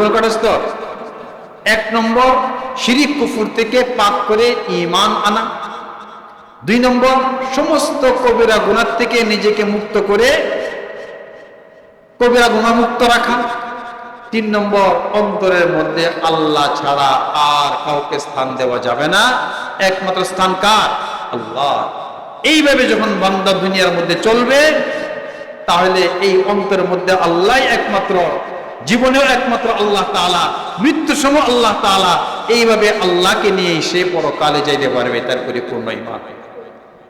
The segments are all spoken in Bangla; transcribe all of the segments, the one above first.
বলেন কটা স্তর এক নম্বর, শিরিক কুফুর থেকে পাক করে ইমান আনা। দুই নম্বর, সমস্ত কবিরা গুণার থেকে নিজেকে মুক্ত করে কবিরা গুণামুক্ত রাখা। তিন নম্বর, অন্তরের মধ্যে আল্লাহ ছাড়া আর কাউকে স্থান দেওয়া যাবে না। একমাত্র স্থান কার? আল্লাহ। এইভাবে যখন বান্দা দুনিয়ার মধ্যে চলবে, তাহলে এই অন্তরের মধ্যে আল্লাহ একমাত্র জীবনেও একমাত্র আল্লাহ তাআলা মৃত্যু সময় আল্লাহ তাআলা এইভাবে আল্লাহকে নিয়ে সে পরকালে যাইতে পারবে, তার পরিপূর্ণ ইমান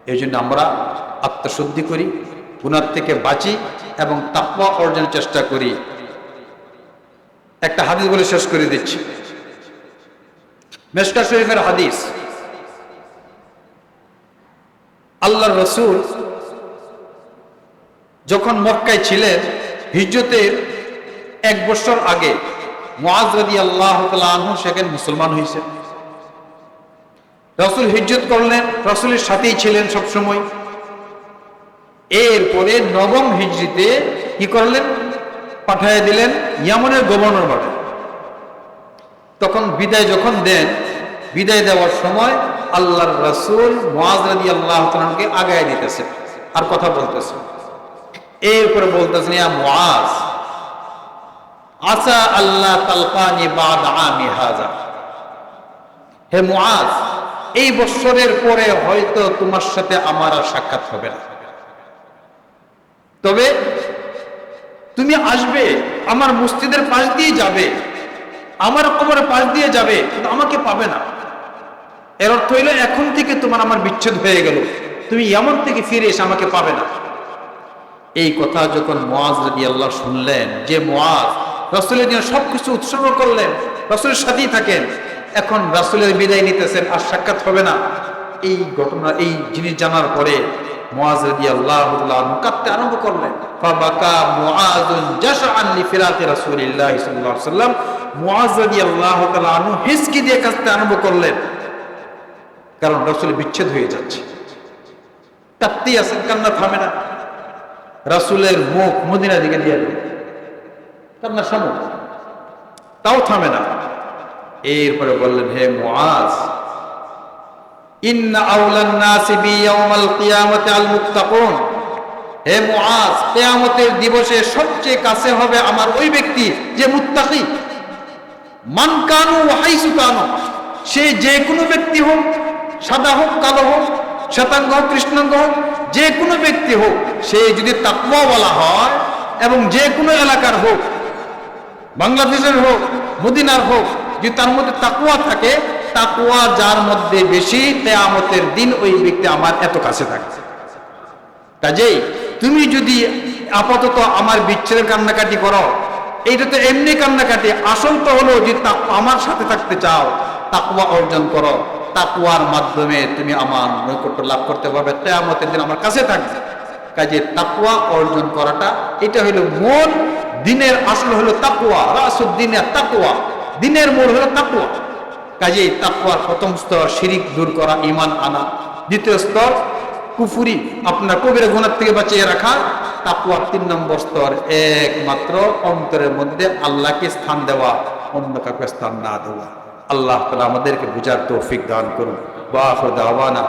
এই জন্য আমরা আত্মশুদ্ধি করি গুণার থেকে বাঁচি এবং তাপমা অর্জনের চেষ্টা করি। একটা হাদিস বলে শেষ করে দিচ্ছি। মেসকা শরীফের হাদিস আল্লাহ রসুল যখন মক্কায় ছিলেন, হিজরতের এক বছর আগে সেখানে মুসলমান হয়েছে। রসুল হিজরত করলেন, রসুলের সাথেই ছিলেন সব সময় এরপরে নবম হিজরিতে কি করলেন? পাঠিয়ে দিলেন ইয়ামনের গভর্নর মাঠে তখন বিদায় যখন দেন, বিদায় দেওয়ার সময় আল্লাহর রসুল মোয়াজ আল্লাহ আগায় দিতেছে আর কথা বলতেছে। এরপরে বলতেছেন ইয়া আসা আল্লাহ বাদ আমি হে মোয়াজ এই পরে হয়তো তোমার সাথে আমার আর সাক্ষাৎ হবে না। তবে তুমি আসবে, আমার মসজিদের পাশ দিয়ে যাবে, আমার কবরের পাশ দিয়ে যাবে, কিন্তু আমাকে পাবে না। এর অর্থ হইল, এখন থেকে তোমার আমার বিচ্ছেদ হয়ে গেল, তুমি এমন থেকে ফিরে এসে আমাকে পাবে না। এই কথা যখন মোয়াজ রবি আল্লাহ শুনলেন, যে মোয়াজ রসুলের জন্য সবকিছু উৎসর্গ করলেন, রসুলের সাথেই থাকেন। এখন রাসুলের বিদায় নিতেছেন, আর সাক্ষাৎ হবে না। এই ঘটনা, এই জিনিস জানার পরে কাঁদতে আরম্ভ করলেন। দিয়ে আরম্ভ করলেন। কারণ রাসূল বিচ্ছেদ হয়ে যাচ্ছে। কাঁদতেই আছেন, কান্না থামে না। রাসূলের মুখ মদিনা দিকে দিয়ে কান্না সামু তাও থামে না। এরপরে বললেন, হে মুআজ, ইন্না আউলান নাসি বি ইয়াউমাল কিয়ামাতি আল মুত্তাকুন। হে মুআজ, কিয়ামতের দিবসে সবচেয়ে কাছে হবে আমার ওই ব্যক্তি যে মুত্তাকি। মান কানু হাইসু কানু, সে যে কোনো ব্যক্তি হোক, সাদা হোক, কালো হোক, শ্বেতাঙ্গ হোক, কৃষ্ণাঙ্গ হোক, যে কোনো ব্যক্তি হোক, সে যদি তাকওয়া বলা হয় এবং যে কোনো এলাকার হোক বাংলাদেশের হোক, মদিনার হোক যদি তার মধ্যে তাকুয়া থাকে তাকুয়া যার মধ্যে বেশি তেয়ামতের দিন ওই ব্যক্তি আমার এত কাছে থাকে। কাজেই তুমি যদি আপাতত আমার বিচ্ছেদের কান্নাকাটি করো, এইটা তো এমনি কান্নাকাটি, আসল তো হলো যে আমার সাথে থাকতে চাও তাকুয়া অর্জন করো। তাকুয়ার মাধ্যমে তুমি আমার নৈকট্য লাভ করতে পারবে তেয়ামতের দিন আমার কাছে থাকবে। কাজে তাকুয়া অর্জন করাটা, এটা হলো মূল দিনের আসল হলো তাকুয়া রাসুদ্দিনের তাকুয়া দিনের মূল হলো তাকুয়া কাজে তাকুয়ার প্রথম স্তর শিরিক দূর করা ইমান আনা। দ্বিতীয় স্তর, কুফুরি, আপনার কবির গুণার থেকে বাঁচিয়ে রাখা। তাকুয়ার তিন নম্বর স্তর, একমাত্র অন্তরের মধ্যে আল্লাহকে স্থান দেওয়া, অন্য কাউকে স্থান না দেওয়া। আল্লাহ তালা আমাদেরকে বুঝার তৌফিক দান করুন। বাহ দাওয়ানা।